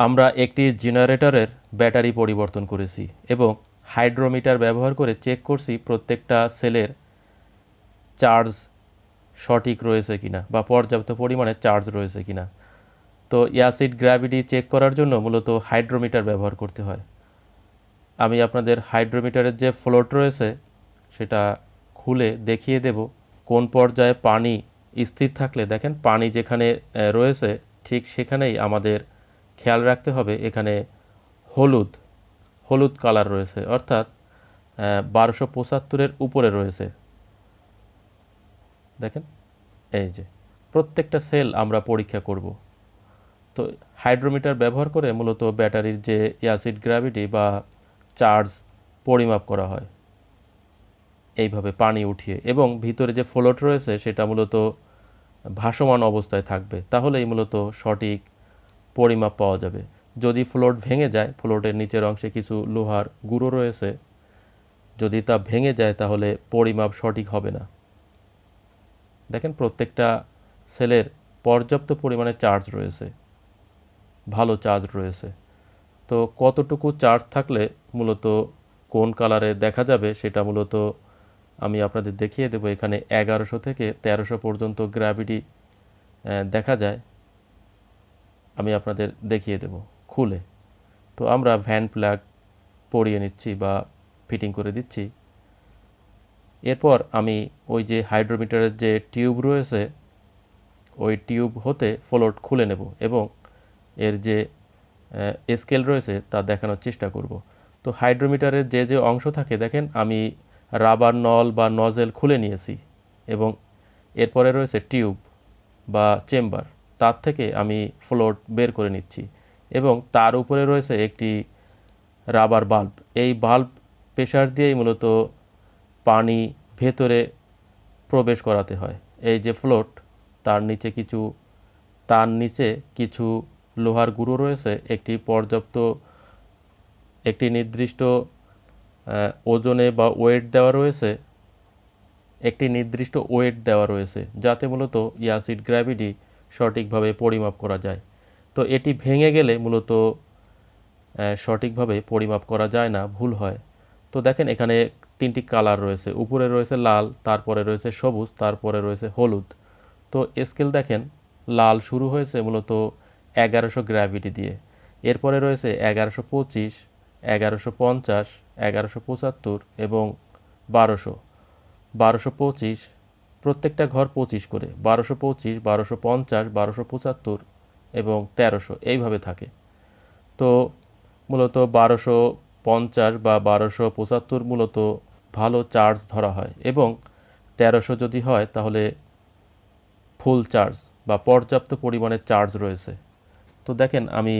আমরা একটি জেনারেটরের ব্যাটারি পরিবর্তন করেছি এবং হাইড্রোমিটার ব্যবহার করে চেক করছি প্রত্যেকটা সেলের চার্জ সঠিক রয়েছে কিনা বা পর্যাপ্ত পরিমাণে চার্জ রয়েছে কিনা। তো অ্যাসিড গ্র্যাভিটি চেক করার জন্য মূলত হাইড্রোমিটার ব্যবহার করতে হয়। আমি আপনাদের হাইড্রোমিটারের যে ফ্লোট রয়েছে সেটা খুলে দেখিয়ে দেব। কোন পর্যায়ে পানি স্থির থাকলে দেখেন পানি যেখানে রয়েছে ঠিক সেখানেই আমাদের খেয়াল রাখতে হবে এখানে হলুদ হলুদ কালার রয়েছে, অর্থাৎ বারোশো পঁচাত্তরের উপরে রয়েছে। দেখেন, এই যে, প্রত্যেকটা সেল আমরা পরীক্ষা করব। তো হাইড্রোমিটার ব্যবহার করে মূলত ব্যাটারির যে অ্যাসিড গ্র্যাভিটি বা চার্জ পরিমাপ করা হয়, এইভাবে পানি উঠিয়ে, এবং ভিতরে যে ফ্লোট রয়েছে সেটা মূলত ভাসমান অবস্থায় থাকবে। তাহলেই মূলত সঠিক পরিমাপ পাওয়া যাবে। যদি ফ্লোট ভেঙে যায় ফ্লোটের নিচের অংশে কিছু লোহার গুঁড়ো রয়েছে, যদি তা ভেঙে যায়, তাহলে পরিমাপ সঠিক হবে না। দেখেন প্রত্যেকটা সেলের পর্যাপ্ত পরিমাণে চার্জ রয়েছে, ভালো চার্জ রয়েছে। তো কতটুকু চার্জ থাকলে মূলত কোন কালারে দেখা যাবে, সেটা মূলত আমি আপনাদের দেখিয়ে দেবো। এখানে এগারোশো থেকে তেরোশো পর্যন্ত গ্র্যাভিটি দেখা যায়। আমি আপনাদের দেখিয়ে দেব, খুলে। তো আমরা ভ্যান প্লাগ পরিয়ে নিচ্ছি বা ফিটিং করে দিচ্ছি। এরপর আমি ওই যে হাইড্রোমিটারের যে টিউব রয়েছে, ওই টিউব হতে ফ্লোট খুলে নেব এবং এর যে স্কেল রয়েছে তা দেখানোর চেষ্টা করব। তো হাইড্রোমিটারের যে যে অংশ থাকে, দেখেন আমি রাবার নল বা নজেল খুলে নিয়েছি এবং এরপরে রয়েছে টিউব বা চেম্বার। তার থেকে আমি ফ্লোট বের করে নিচ্ছি এবং তার উপরে রয়েছে একটি রাবার বাল্ব এই বাল্ব প্রেশার দিয়েই মূলত পানি ভেতরে প্রবেশ করাতে হয়। এই যে ফ্লোট তার নিচে কিছু, তার নিচে কিছু লোহার গুঁড়ো রয়েছে, একটি পর্যাপ্ত, একটি নির্দিষ্ট ওজনে বা ওয়েট দেওয়া রয়েছে, একটি নির্দিষ্ট ওয়েট দেওয়া রয়েছে, যাতে মূলত ইয়াসিড গ্র্যাভিটি সঠিকভাবে পরিমাপ করা যায়। তো এটি ভেঙে গেলে মূলত সঠিকভাবে পরিমাপ করা যায় না, ভুল হয়। তো দেখেন এখানে তিনটি কালার রয়েছে। উপরে রয়েছে লাল, তারপরে রয়েছে সবুজ, তারপরে রয়েছে হলুদ। তো স্কেল দেখেন, লাল শুরু হয়েছে মূলত এগারোশো গ্র্যাভিটি দিয়ে। এরপরে রয়েছে এগারোশো পঁচিশ, এগারোশো পঞ্চাশ, এগারোশো পঁচাত্তর এবং বারোশো। বারোশো পঁচিশ প্রত্যেকটা ঘর পঁচিশ করে, বারোশো পঁচিশ, বারোশো পঞ্চাশ, বারোশো পঁচাত্তর এবং তেরোশো, এইভাবে থাকে। তো মূলত বারোশো পঞ্চাশ বা বারোশো পঁচাত্তর মূলত ভালো চার্জ ধরা হয় এবং তেরোশো যদি হয় তাহলে ফুল চার্জ বা পর্যাপ্ত পরিমাণে চার্জ রয়েছে। তো দেখেন আমি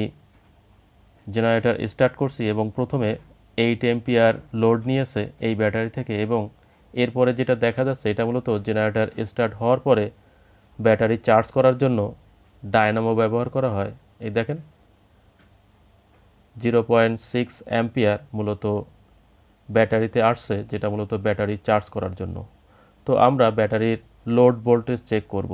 জেনারেটর স্টার্ট করছি এবং প্রথমে এইট এম্পিয়ার লোড নিয়েছে এই ব্যাটারি থেকে এবং এরপরে যেটা দেখা যাচ্ছে, এটা মূলত জেনারেটার স্টার্ট হওয়ার পরে ব্যাটারি চার্জ করার জন্য ডায়নামো ব্যবহার করা হয়। এই দেখেন, জিরো পয়েন্ট সিক্স অ্যাম্পিয়ার মূলত ব্যাটারিতে আসছে, যেটা মূলত ব্যাটারি চার্জ করার জন্য। তো আমরা ব্যাটারির লোড ভোল্টেজ চেক করব।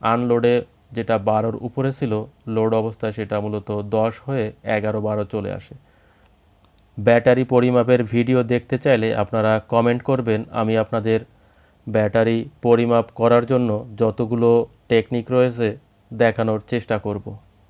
আনলোডে যেটা বারোর উপরে ছিল, লোড অবস্থায় সেটা মূলত দশ হয়ে এগারো বারো চলে আসে। ব্যাটারি পরিমাপের ভিডিও দেখতে চাইলে আপনারা কমেন্ট করবেন, আমি আপনাদের ব্যাটারি পরিমাপ করার জন্য যতগুলো টেকনিক রয়েছে দেখানোর চেষ্টা করব।